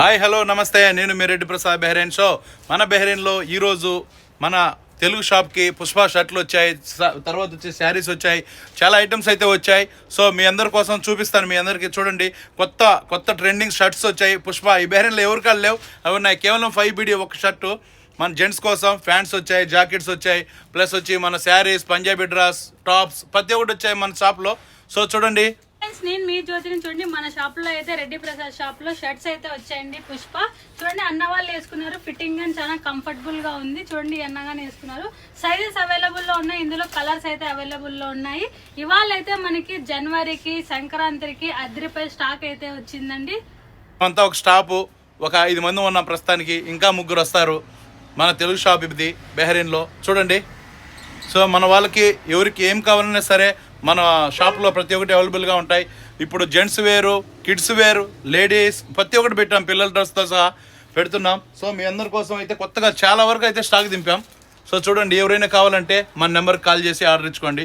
Hi hello నమస్తే. నేను మీ రెడ్డి ప్రసాద్ బెహ్రెయిన్ షో. మన బెహ్రెయిన్లో ఈరోజు మన తెలుగు షాప్కి పుష్ప షర్ట్లు వచ్చాయి తర్వాత వచ్చి శారీస్ వచ్చాయి చాలా ఐటమ్స్ అయితే వచ్చాయి. సో మీ అందరి కోసం చూపిస్తాను. మీ అందరికీ చూడండి. కొత్త కొత్త ట్రెండింగ్ షర్ట్స్ వచ్చాయి. పుష్ప ఈ బెహ్రెయిన్లో ఎవరికాలు లేవు? అవి ఉన్నాయి. కేవలం ఫైవ్ బీడీ ఒక షర్టు. మన జెంట్స్ కోసం ప్యాంట్స్ వచ్చాయి జాకెట్స్ వచ్చాయి. ప్లస్ వచ్చి మన శారీస్ పంజాబీ డ్రెస్ టాప్స్ ప్రతి ఒక్కటి వచ్చాయి మన షాప్లో. సో చూడండి. ఫ్రెండ్స్ నేను మీ జ్యోతిని చూడండి. మన షాప్లో అయితే రెడ్డి ప్రసాద్ షాప్లో షర్ట్స్ అయితే వచ్చాయండి పుష్ప. చూడండి అన్న వాళ్ళు వేసుకున్నారు. ఫిట్టింగ్ అని చాలా కంఫర్టబుల్గా ఉంది. చూడండి అన్నగానే వేసుకున్నారు. సైజెస్ అవైలబుల్లో ఉన్నాయి. ఇందులో కలర్స్ అయితే అవైలబుల్లో ఉన్నాయి. ఇవాళ అయితే మనకి జనవరికి సంక్రాంతికి అద్రిపై స్టాక్ అయితే వచ్చిందండి. అంతా ఒక స్టాపు ఒక ఐదు మంది ఉన్నాం ప్రస్తుతానికి. ఇంకా ముగ్గురు వస్తారు. మన తెలుగు షాప్ ఇది బెహరీన్లో. చూడండి. సో మన వాళ్ళకి ఎవరికి ఏం కావాలన్నా సరే మన షాప్లో ప్రతి ఒక్కటి అవైలబుల్గా ఉంటాయి. ఇప్పుడు జెంట్స్ వేరు కిడ్స్ వేరు లేడీస్ ప్రతి ఒక్కటి పెట్టాం. పిల్లల డ్రెస్తో సహా పెడుతున్నాం. సో మీ అందరి కోసం అయితే కొత్తగా చాలా వరకు అయితే స్టాక్ దింపాం. సో చూడండి ఎవరైనా కావాలంటే మన నెంబర్కి కాల్ చేసి ఆర్డర్ ఇచ్చుకోండి.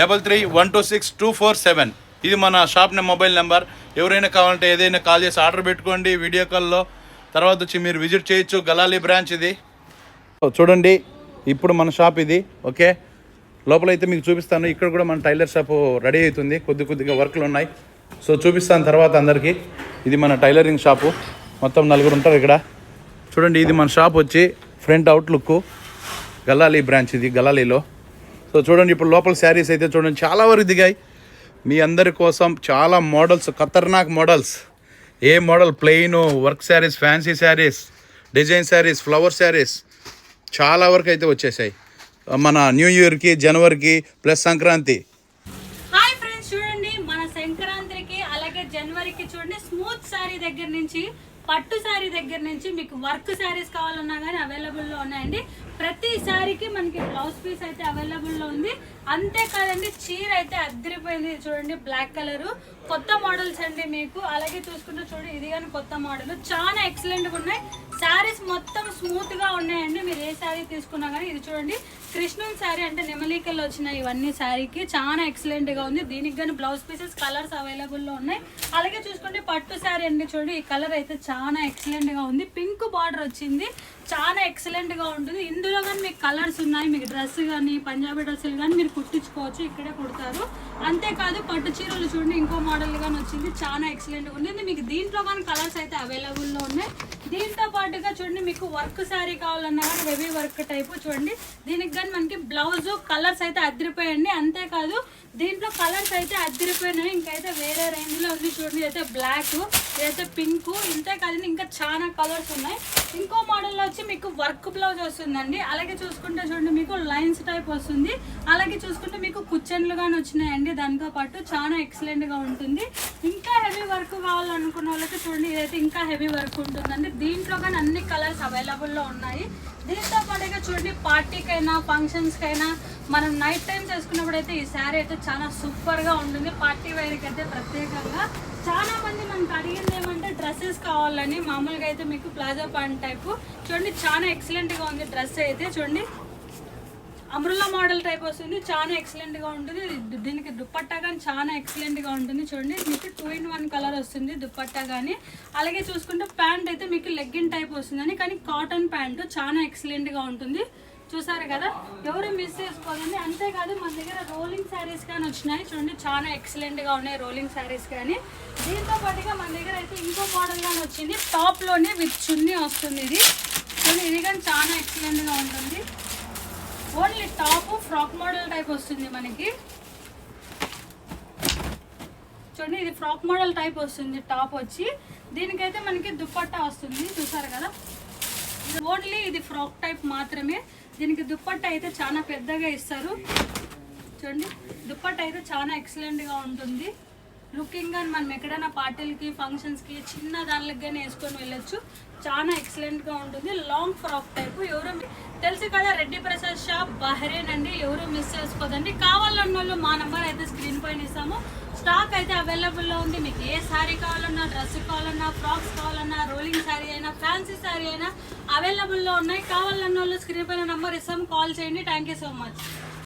Double three one two six two four seven. ఇది మన షాప్ నే మొబైల్ నెంబర్. ఎవరైనా కావాలంటే ఏదైనా కాల్ చేసి ఆర్డర్ పెట్టుకోండి వీడియో కాల్లో. తర్వాత వచ్చి మీరు విజిట్ చేయొచ్చు. గలాలి బ్రాంచ్ ఇది. సో చూడండి ఇప్పుడు మన షాప్ ఇది. ఓకే? లోపల అయితే మీకు చూపిస్తాను. ఇక్కడ కూడా మన టైలర్ షాప్ రెడీ అవుతుంది. కొద్ది కొద్దిగా వర్క్లు ఉన్నాయి. సో చూపిస్తాను తర్వాత అందరికీ. ఇది మన టైలరింగ్ షాపు. మొత్తం నలుగురు ఉంటారు ఇక్కడ. చూడండి ఇది మన షాప్ వచ్చి front out look Gallali branch ఇది గల్లాలీలో. సో చూడండి ఇప్పుడు లోపల శారీస్ అయితే చూడండి చాలా వరకు దిగాయి. మీ అందరి కోసం చాలా మోడల్స్ ఖతర్నాక్ మోడల్స్. ఏ model? Plain work saris fancy saris design saris flower saris. చాలా వరకు అయితే వచ్చేసాయి. మన న్యూ ఇయర్కి జనవరికి ప్లస్ సంక్రాంతి. హాయ్ ఫ్రెండ్స్ చూడండి మన సంక్రాంతికి అలాగే జనవరికి చూడండి స్మూత్ సారీ దగ్గర నుంచి పట్టు శారీ దగ్గర నుంచి మీకు వర్క్ శారీస్ కావాలన్నా కానీ అవైలబుల్లో ఉన్నాయండి. ప్రతి శారీకి మనకి బ్లౌజ్ పీస్ అయితే అవైలబుల్లో ఉంది అంతేకాదండి చీర అయితే అద్దరిపోయింది చూడండి బ్లాక్ కలర్. కొత్త మోడల్స్ అండి మీకు. అలాగే చూసుకుంటే చూడండి ఇది కానీ కొత్త మోడల్. చాలా ఎక్సలెంట్గా ఉన్నాయి. శారీస్ మొత్తం స్మూత్గా ఉన్నాయండి. మీరు ఏ శారీ తీసుకున్నా కానీ ఇది చూడండి. కృష్ణన్ శారీ అంటే నెమలికల్లో వచ్చిన ఇవన్నీ శారీకి చాలా ఎక్సలెంట్గా ఉంది. దీనికి కానీ బ్లౌజ్ పీసెస్ కలర్స్ అవైలబుల్లో ఉన్నాయి. అలాగే చూసుకుంటే పట్టు శారీ అండి చూడండి. ఈ కలర్ అయితే చాలా ఎక్సలెంట్గా ఉంది. పింక్ బార్డర్ వచ్చింది. చాలా ఎక్సలెంట్గా ఉంటుంది. ఇందులో కానీ మీకు కలర్స్ ఉన్నాయి. మీకు డ్రెస్ కానీ పంజాబీ డ్రెస్సులు కానీ మీరు కుట్టించుకోవచ్చు. ఇక్కడే కుడతారు. అంతేకాదు పట్టు చీరలు చూడండి. ఇంకో మోడల్ కానీ వచ్చింది. చాలా ఎక్సలెంట్గా ఉంది. మీకు దీంట్లో కానీ కలర్స్ అయితే అవైలబుల్లో ఉన్నాయి. దీంతో పాటుగా చూడండి మీకు వర్క్ శారీ కావాలన్నా కానీ హెవీ వర్క్ టైపు చూడండి. దీనికి కానీ మనకి బ్లౌజ్ కలర్స్ అయితే అద్దరిపోయండి అంతేకాదు దీంట్లో కలర్స్ అయితే అద్దరిపోయినాయి ఇంకైతే వేరే రేంజ్లో ఉంది చూడండి. అయితే బ్లాక్ ఇదైతే పింక్ ఇంతే కాదండి ఇంకా చాలా కలర్స్ ఉన్నాయి. ఇంకో మోడల్లో వచ్చి మీకు వర్క్ బ్లౌజ్ వస్తుందండి. అలాగే చూసుకుంటే చూడండి మీకు లైన్స్ టైప్ వస్తుంది. అలాగే చూసుకుంటే మీకు కుచ్చన్లు కానీ వచ్చినాయండి. దానితో పాటు చాలా ఎక్సలెంట్గా ఉంటుంది. ఇంకా వర్క్ కావాలనుకున్న వాళ్ళకి చూడండి ఇదైతే ఇంకా హెవీ వర్క్ ఉంటుందండి. దీంట్లో కానీ అన్ని కలర్స్ అవైలబుల్లో ఉన్నాయి. దీంతో పాటుగా చూడండి పార్టీకైనా ఫంక్షన్స్కైనా మనం నైట్ టైం చేసుకున్నప్పుడు అయితే ఈ శారీ అయితే చాలా సూపర్గా ఉంటుంది. పార్టీ వేర్కి అయితే ప్రత్యేకంగా. చాలా మంది మనకు అడిగింది ఏమంటే డ్రెస్సెస్ కావాలని. మామూలుగా అయితే మీకు ప్లాజో ప్యాంట్ టైపు. చూడండి చాలా ఎక్సలెంట్గా ఉంది డ్రెస్ అయితే. చూడండి అమృలా మోడల్ టైప్ వస్తుంది. చాలా ఎక్సలెంట్గా ఉంటుంది. దీనికి దుప్పట్టా కానీ చాలా ఎక్సలెంట్గా ఉంటుంది చూడండి. మీకు టూ ఇన్ వన్ కలర్ వస్తుంది దుప్పట్టా కానీ. అలాగే చూసుకుంటే ప్యాంట్ అయితే మీకు లెగ్గిన్ టైప్ వస్తుందని కానీ కాటన్ ప్యాంట్ చాలా ఎక్సలెంట్గా ఉంటుంది. చూసారు కదా? ఎవరు మిస్ చేసుకోదండి. అంతేకాదు మన దగ్గర రోలింగ్ శారీస్ కానీ వచ్చినాయి. చూడండి చాలా ఎక్సలెంట్గా ఉన్నాయి రోలింగ్ శారీస్ కానీ. దీంతో పాటుగా మన దగ్గర అయితే ఇంకో మోడల్ కానీ వచ్చింది. టాప్లోనే విత్ చున్నీ వస్తుంది ఇది. చూడండి ఇది కానీ చాలా ఎక్సలెంట్గా ఉంటుంది. Only top frock model type వస్తుంది మనకి. చూడండి ఇది ఫ్రాక్ మోడల్ టైప్ వస్తుంది టాప్ వచ్చి. దీనికైతే మనకి దుప్పట్టా వస్తుంది చూసారు కదా? ఇది ఓన్లీ ఇది ఫ్రాక్ టైప్ మాత్రమే. దీనికి దుప్పట్టా అయితే చాలా పెద్దగా ఇస్తారు. చూడండి దుప్పట్టా అయితే చాలా ఎక్సలెంట్గా ఉంటుంది. లుకింగ్ అని మనం ఎక్కడైనా పార్టీలకి ఫంక్షన్స్కి చిన్న దానిలకు కానీ వేసుకొని వెళ్ళొచ్చు. చాలా ఎక్సలెంట్గా ఉంటుంది. లాంగ్ ఫ్రాక్ టైప్ ఎవరు తెలుసు కదా రెడ్డి ప్రసాద్ షాప్ బహ్రెయిన్ అండి ఎవరు మిస్ చేసుకోదండి. కావాలన్న వాళ్ళు మా నెంబర్ అయితే స్క్రీన్ పైన ఇస్తాము. స్టాక్ అయితే అవైలబుల్లో ఉంది. మీకు ఏ శారీ కావాలన్నా డ్రెస్ కావాలన్నా ఫ్రాక్స్ కావాలన్నా రోలింగ్ శారీ అయినా ఫ్యాన్సీ శారీ అయినా అవైలబుల్లో ఉన్నాయి. కావాలన్న వాళ్ళు స్క్రీన్ పైన నెంబర్ ఇస్తాము. కాల్ చేయండి. Thank you so much